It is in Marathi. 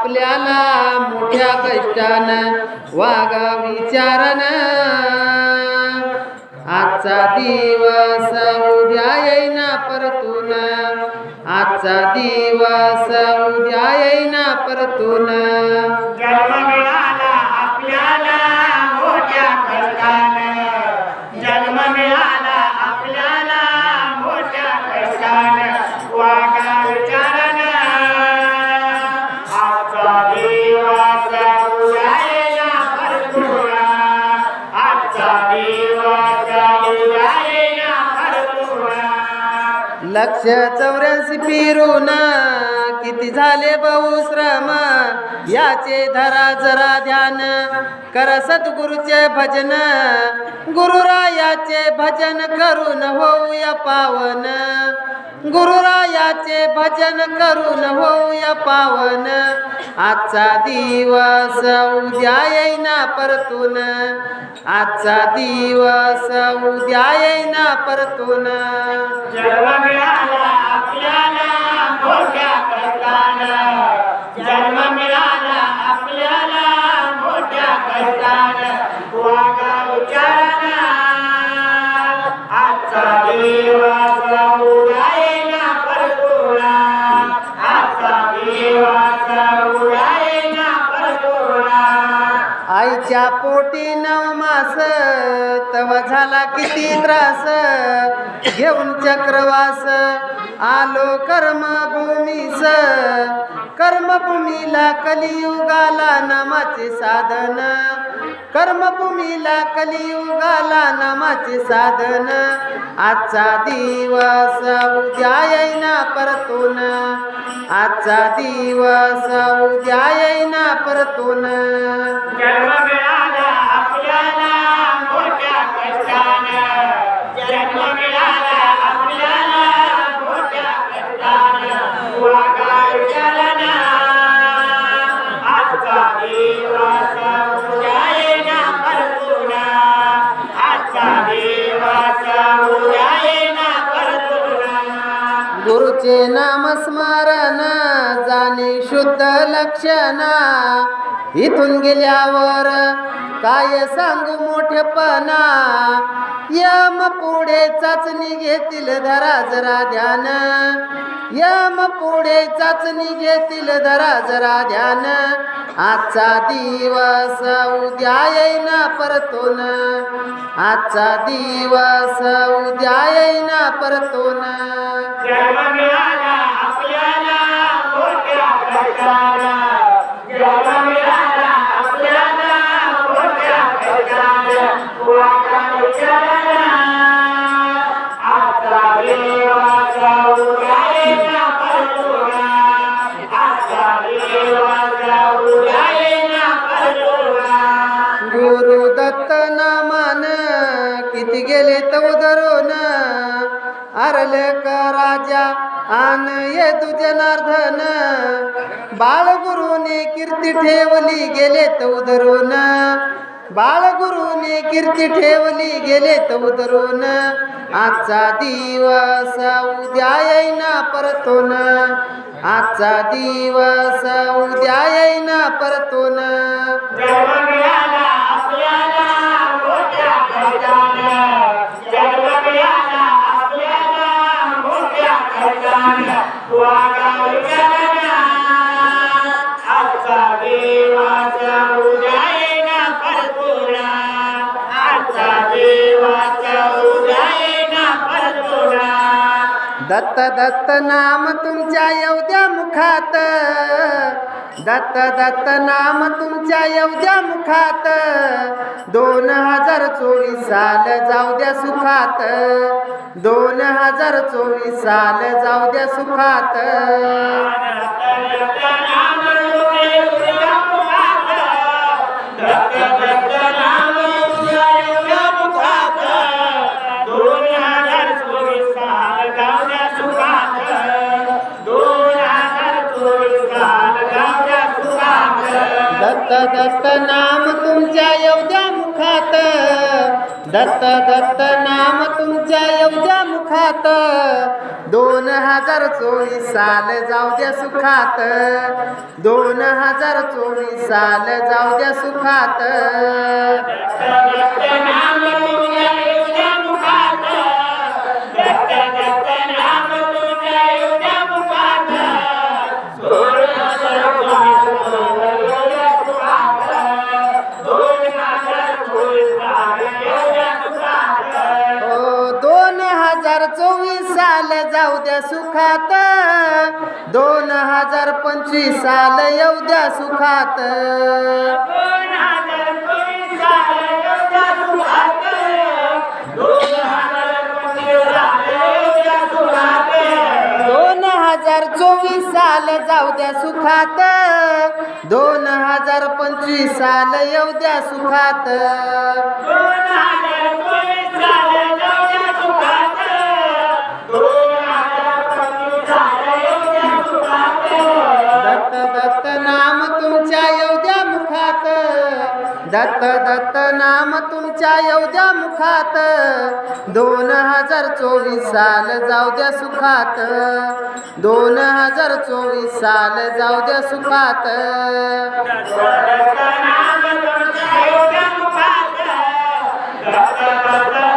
आपल्याला मोठ्या कष्टानं वागा विचारन. आजचा दिवस उद्या येईना परतून. आजचा दिवस उद्या येईना परतून. जन्म मिळाला आपल्याला मोठ्या कष्टानं. लक्ष चौऱ्याऐंशी फिरून किती झाले बहुश्रम याचे धरा जरा ध्यान. कर सद्गुरूचे भजन. गुरुरायाचे भजन करून होऊया पावन. गुरुरायाचे भजन करून होऊया पावन. आजचा दिवस उद्या येईना परतून. आजचा दिवस उद्या येईना परतून. जन्म मिळाला आपल्याला नव तव झाला किती त्रास. घेऊन चक्रवास आलो कर्मभूमीस. कर्मभूमीला कलियुगाला नामाचे साधन. कर्मभूमीला कलियुगाला नामाचे साधन. आजचा दिवस उद्या येईना परतून. आजचा दिवस उद्या येईना परतून. नाम जाणे शुद्ध लक्षणा. इथून गेल्यावर काय सांगू मोठेपणा. यम पुढे चाचणी घेतील धरा जरा ध्यान यम पुढे चाचणी घेतील धरा जरा ध्यान आजचा दिवस उद्या येईना परतून. आजचा दिवस उद्या येईना परतून. गुरु किती गेले तो धरून अरल का राजा आन ये तू जनार्दन बाळगुरुने कीर्ती ठेवली गेले तो धरून बाळगुरुने कीर्ती ठेवली गेले तो धरून आजचा दिवस उद्या येईना परतून. आजचा दिवस उद्या येईना परतून. आपल्याला दत्त दत्त नाम तुमच्या येवद्या मुखात. दत्त दत्त नाम तुमच्या येवद्या मुखात. दोन हजार चोवीस साल जाऊ द्या सुखात. दोन हजार चोवीस साल जाऊ द्या सुखात. दत्त दत्त नाम तुमच्या येवद्या मुखात. दत्त दत्त नाम तुमच्या एवढ्या मुखात. दोन हजार चोवीस साल जाऊ द्या सुखात. दोन हजार चोवीस साल जाऊ द्या सुखात. जाऊ द्या सुखात. दोन हजार पंचवीस साल येऊ द्या सुखात. दोन हजार चोवीस साल एवढ्या सुखात. दोन हजार पंचवीस साल एवढ्या सुखात. दोन हजार चोवीस साल जाऊ द्या सुखात. दोन हजार पंचवीस साल येऊ द्या सुखात. दत्त दत्त नाम तुमच्या येऊद्या मुखात. दोन हजार चोवीस साल जाऊ द्या सुखात. दोन हजार चोवीस साल जाऊ द्या सुखात. दत्त दत्त